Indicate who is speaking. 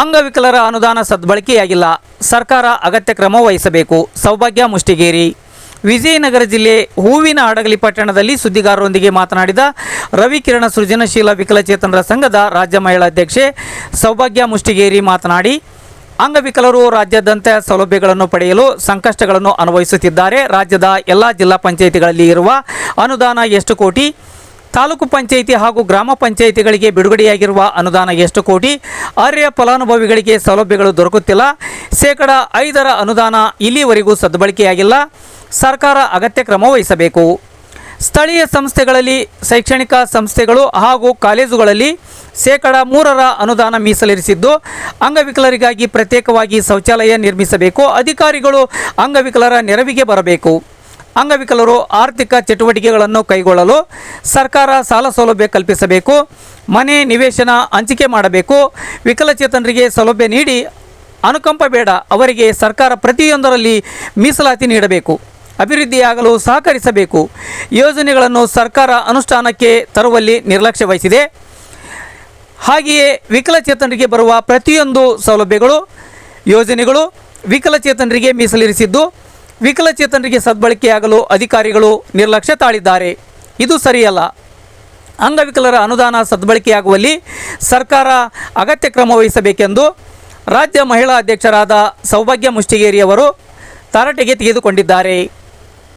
Speaker 1: ಅಂಗವಿಕಲರ ಅನುದಾನ ಸದ್ಬಳಕೆಯಾಗಿಲ್ಲ. ಸರ್ಕಾರ ಅಗತ್ಯ ಕ್ರಮ ವಹಿಸಬೇಕು. ಸೌಭಾಗ್ಯ ಮುಷ್ಟಿಗೇರಿ. ವಿಜಯನಗರ ಜಿಲ್ಲೆ ಹೂವಿನ ಹಡಗಲಿ ಪಟ್ಟಣದಲ್ಲಿ ಸುದ್ದಿಗಾರರೊಂದಿಗೆ ಮಾತನಾಡಿದ ರವಿಕಿರಣ ಸೃಜನಶೀಲ ವಿಕಲಚೇತನರ ಸಂಘದ ರಾಜ್ಯ ಮಹಿಳಾ ಅಧ್ಯಕ್ಷೆ ಸೌಭಾಗ್ಯ ಮುಷ್ಟಿಗೇರಿ ಮಾತನಾಡಿ, ಅಂಗವಿಕಲರು ರಾಜ್ಯಾದ್ಯಂತ ಸೌಲಭ್ಯಗಳನ್ನು ಪಡೆಯಲು ಸಂಕಷ್ಟಗಳನ್ನು ಅನುಭವಿಸುತ್ತಿದ್ದಾರೆ. ರಾಜ್ಯದ ಎಲ್ಲ ಜಿಲ್ಲಾ ಪಂಚಾಯಿತಿಗಳಲ್ಲಿ ಇರುವ ಅನುದಾನ ಎಷ್ಟು ಕೋಟಿ? ತಾಲೂಕು ಪಂಚಾಯಿತಿ ಹಾಗೂ ಗ್ರಾಮ ಪಂಚಾಯಿತಿಗಳಿಗೆ ಬಿಡುಗಡೆಯಾಗಿರುವ ಅನುದಾನ ಎಷ್ಟು ಕೋಟಿ? ಅರ್ಹ ಫಲಾನುಭವಿಗಳಿಗೆ ಸೌಲಭ್ಯಗಳು ದೊರಕುತ್ತಿಲ್ಲ. ಶೇಕಡ ಐದರ ಅನುದಾನ ಇಲ್ಲಿವರೆಗೂ ಸದ್ಬಳಕೆಯಾಗಿಲ್ಲ. ಸರ್ಕಾರ ಅಗತ್ಯ ಕ್ರಮ ವಹಿಸಬೇಕು. ಸ್ಥಳೀಯ ಸಂಸ್ಥೆಗಳಲ್ಲಿ, ಶೈಕ್ಷಣಿಕ ಸಂಸ್ಥೆಗಳು ಹಾಗೂ ಕಾಲೇಜುಗಳಲ್ಲಿ ಶೇಕಡ ಮೂರರ ಅನುದಾನ ಮೀಸಲಿರಿಸಿದ್ದು, ಅಂಗವಿಕಲರಿಗಾಗಿ ಪ್ರತ್ಯೇಕವಾಗಿ ಶೌಚಾಲಯ ನಿರ್ಮಿಸಬೇಕು. ಅಧಿಕಾರಿಗಳು ಅಂಗವಿಕಲರ ನೆರವಿಗೆ ಬರಬೇಕು. ಅಂಗವಿಕಲರು ಆರ್ಥಿಕ ಚಟುವಟಿಕೆಗಳನ್ನು ಕೈಗೊಳ್ಳಲು ಸರ್ಕಾರ ಸಾಲ ಸೌಲಭ್ಯ ಕಲ್ಪಿಸಬೇಕು, ಮನೆ ನಿವೇಶನ ಹಂಚಿಕೆ ಮಾಡಬೇಕು, ವಿಕಲಚೇತನರಿಗೆ ಸೌಲಭ್ಯ ನೀಡಿ, ಅನುಕಂಪ ಬೇಡ, ಅವರಿಗೆ ಸರ್ಕಾರ ಪ್ರತಿಯೊಂದರಲ್ಲಿ ಮೀಸಲಾತಿ ನೀಡಬೇಕು, ಅಭಿವೃದ್ಧಿಯಾಗಲು ಸಹಕರಿಸಬೇಕು, ಯೋಜನೆಗಳನ್ನು ಸರ್ಕಾರ ಅನುಷ್ಠಾನಕ್ಕೆ ತರುವಲ್ಲಿ ನಿರ್ಲಕ್ಷ್ಯ ವಹಿಸಿದೆ. ಹಾಗೆಯೇ ವಿಕಲಚೇತನರಿಗೆ ಬರುವ ಪ್ರತಿಯೊಂದು ಸೌಲಭ್ಯಗಳು, ಯೋಜನೆಗಳು ವಿಕಲಚೇತನರಿಗೆ ಮೀಸಲಿರಿಸಿದ್ದು ವಿಕಲಚೇತನರಿಗೆ ಸದ್ಬಳಕೆಯಾಗಲು ಅಧಿಕಾರಿಗಳು ನಿರ್ಲಕ್ಷ್ಯ ತಾಳಿದ್ದಾರೆ. ಇದು ಸರಿಯಲ್ಲ. ಅಂಗವಿಕಲರ ಅನುದಾನ ಸದ್ಬಳಕೆಯಾಗುವಲ್ಲಿ ಸರ್ಕಾರ ಅಗತ್ಯ ಕ್ರಮ ವಹಿಸಬೇಕೆಂದು ರಾಜ್ಯ ಮಹಿಳಾ ಅಧ್ಯಕ್ಷರಾದ ಸೌಭಾಗ್ಯ ಮುಷ್ಟಿಗೇರಿಯವರು ತರಾಟೆಗೆ ತೆಗೆದುಕೊಂಡಿದ್ದಾರೆ.